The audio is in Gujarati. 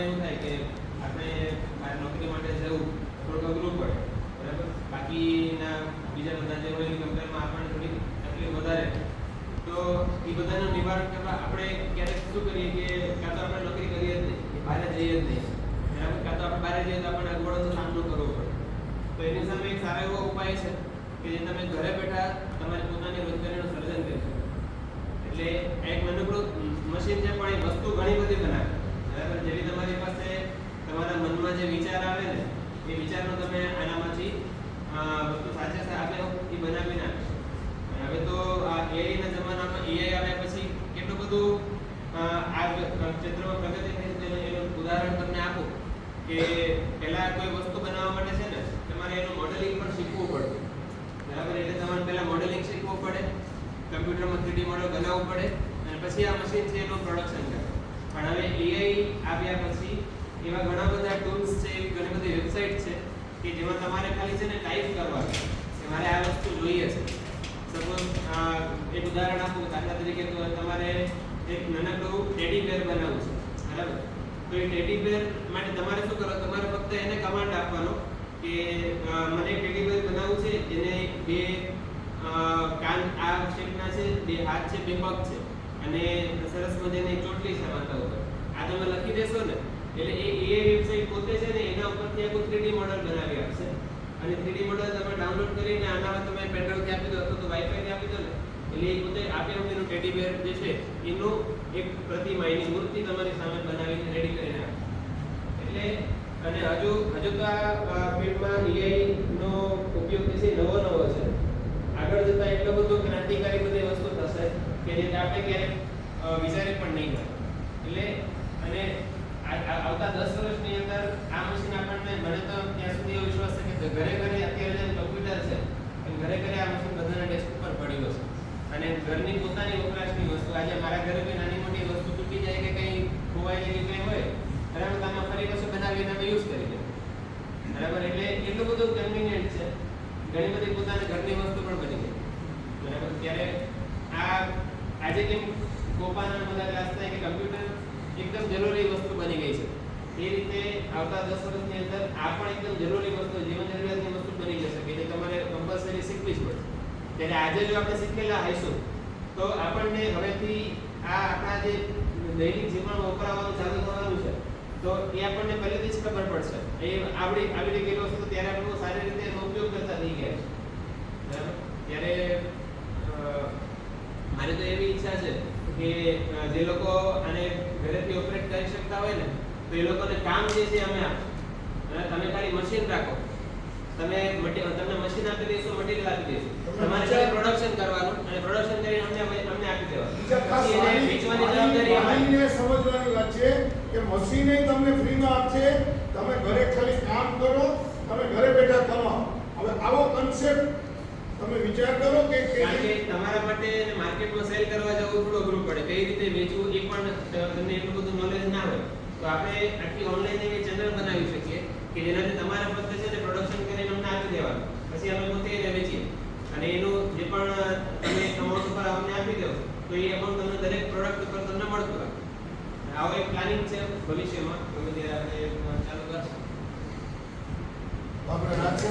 આપણને એવું થાય કે આપણે મારે નોકરી માટે જવું, થોડુંક અઘરું પડે. બરાબર? બાકીના બીજા બધા જે હોય એની કમ્પેરમાં આપણને થોડી તકલીફ વધારે. તો એ બધાનું નિવારણ કરવા આપણે ક્યારેક શું કરીએ કે કાં તો આપણે નોકરી કરીએ જ નહીં બહાર જઈએ જ નહીં. બરાબર? કાં તો આપણે બહાર જઈએ તો આપણને અગવડોનો સામનો કરવો પડે. તો એની સામે એક સારો એવો ઉપાય છે કે જે તમે ઘરે બેઠા તમારી પોતાની એ વિચારનો તમે આનામાંથી વસ્તુ સાચે સાચે એ બનાવી નાખશો. હવે તો આ એઆઈના જમાનામાં એઆઈ આવ્યા પછી કેટલું બધું આ ક્ષેત્રમાં પ્રગતિ થઈ છે એનું ઉદાહરણ તમને આપું કે પહેલાં કોઈ વસ્તુ બનાવવા માટે છે ને, તમારે એનું મોડેલિંગ પણ શીખવું પડતું બરાબર? એટલે તમારે પહેલાં મોડેલિંગ શીખવું પડે, કમ્પ્યુટરમાં થ્રીડી મોડેલ બનાવવું પડે, અને પછી આ મશીન છે એનું પ્રોડક્શન કરે પણ હવે એઆઈ આવ્યા પછી એવા ઘણા બધા ટૂલ્સ છે એવી ઘણી બધી વેબસાઇટ છે કે જેમાં તમારે ખાલી છે ને ટાઈપ કરવાનું કે મારે આ વસ્તુ જોઈએ છે. સપોઝ એક ઉદાહરણ આપું, દાખલા તરીકે તો તમારે એક નાનકડું ટેડી બેર બનાવવું છે, બરાબર? તો એ ટેડી બેર માટે તમારે શું કરો, તમારે ફક્ત એને કમાન્ડ આપવાનો કે મને ટેડી બેર બનાવવું છે એને બે કાન આ શેપના છે, બે હાથ છે, બે પગ છે, અને સરસ મજાની ચોટલી છે માથા ઉપર. આ તમે લખી દેશો ને એટલે એ એ વેબસાઇટ પોતે છે ને એના ઉપરથી આખું 3D મોડેલ બનાવી આપશે. અને 3D મોડેલ તમે ડાઉનલોડ કરીને આનામાં તમે પેટ્રોલથી આપી દો અથવા તો વાઈફાઈ થી આપી દો એટલે એ પોતે આપે એનું ટેડી બેર જે છે, એનું એક પ્રતિમા મૂર્તિ તમારી સામે બનાવીને રેડી કરીને આપે એટલે અને હજુ હજુ તો આ ફિલ્ડમાં એઆઈ નો ઉપયોગ છે નવો નવો છે. આગળ જતા એટલો બધો ક્રાંતિકારી બધી વસ્તુ થશે કે જે આપણે ક્યારેક વિચારી પણ નહીં હોય. એટલે આવતા દસ વર્ષની અંદર આ મશીન આપણને મને તો ત્યાં સુધી એવો વિશ્વાસ છે કે ઘરે ઘરે અત્યારે જે કમ્પ્યુટર છે એ ઘરે ઘરે આ મશીન બધાના ડેસ્ક ઉપર પડ્યું હશે. અને ઘરની પોતાની વપરાશની વસ્તુ, આજે મારા ઘરે કોઈ નાની મોટી વસ્તુ તૂટી જાય કે કંઈ ખોવાઈ જાય કે કંઈ હોય, બરાબર, તો આમાં ફરી કશું બનાવીને તમે યુઝ કરી લે બરાબર, એટલે એટલું બધું કન્વિનિયન્ટ છે. ઘણી બધી પોતાની ઘરની વસ્તુ પણ બની ગઈ. બરાબર, ત્યારે આ, આજે કેમ કોપાના બધા ક્લાસ થાય કે કમ્પ્યુટર એકદમ જરૂરી વસ્તુ બની ગઈ છે. આવતા 10 વર્ષની અંદર આ પણ એકદમ જરૂરી વસ્તુ, જીવન જરૂરિયાતની વસ્તુ બની જશે કે તમારે કમ્પલસરી શીખવી જ પડશે. ત્યારે આજે જો આપણે શીખેલા હઈશું, તો આપણને હવેથી આ આપણા જે દૈનિક જીવનમાં વપરાવાનું ચાલુ થવાનું છે, તો એ આપણને પહેલેથી જ ખબર પડશે. એ આવડી, આવી રીતે ગયેલો વસ્તુ ત્યારે આપણે સારી રીતે એનો ઉપયોગ કરતા થઈ ગયા છે. ત્યારે મારી તો એવી ઈચ્છા છે કે જે લોકો આને ઘરેથી ઓપરેટ કરી શકતા હોય ને તો એ લોકોને કામ જે છે અમે આપશું તમે ખાલી મશીન રાખો. તમે તમને મશીન આપી દઈશું મટીરિયલ આપી દઈશું. તમારે ખાલી પ્રોડક્શન કરવાનું અને પ્રોડક્શન કરીને અમને અમને આપી દેવાનું. એને વેચવાની જવાબદારી અમારી. સમજવાની વાત છે કે મશીને તમને ફ્રીમાં આપશે. તમે ઘરે ખાલી કામ કરો તો આપણે આખી ઓનલાઈન એવી ચેનલ બનાવી શકીએ કે જેનાથી તમારા ફક્ત છે ને પ્રોડક્શન કરીને અમને આપી દેવાનું. પછી અમે પોતે એને વેચીએ. અને એનું જે પણ તમે અમાઉન્ટ ઉપર અમને આપી દો, તો એ અમાઉન્ટ તમને દરેક પ્રોડક્ટ ઉપર તમને મળતું હોય. આવો એક પ્લાનિંગ છે ભવિષ્યમાં. ગમે ત્યારે આપણે ચાલુ કરશું.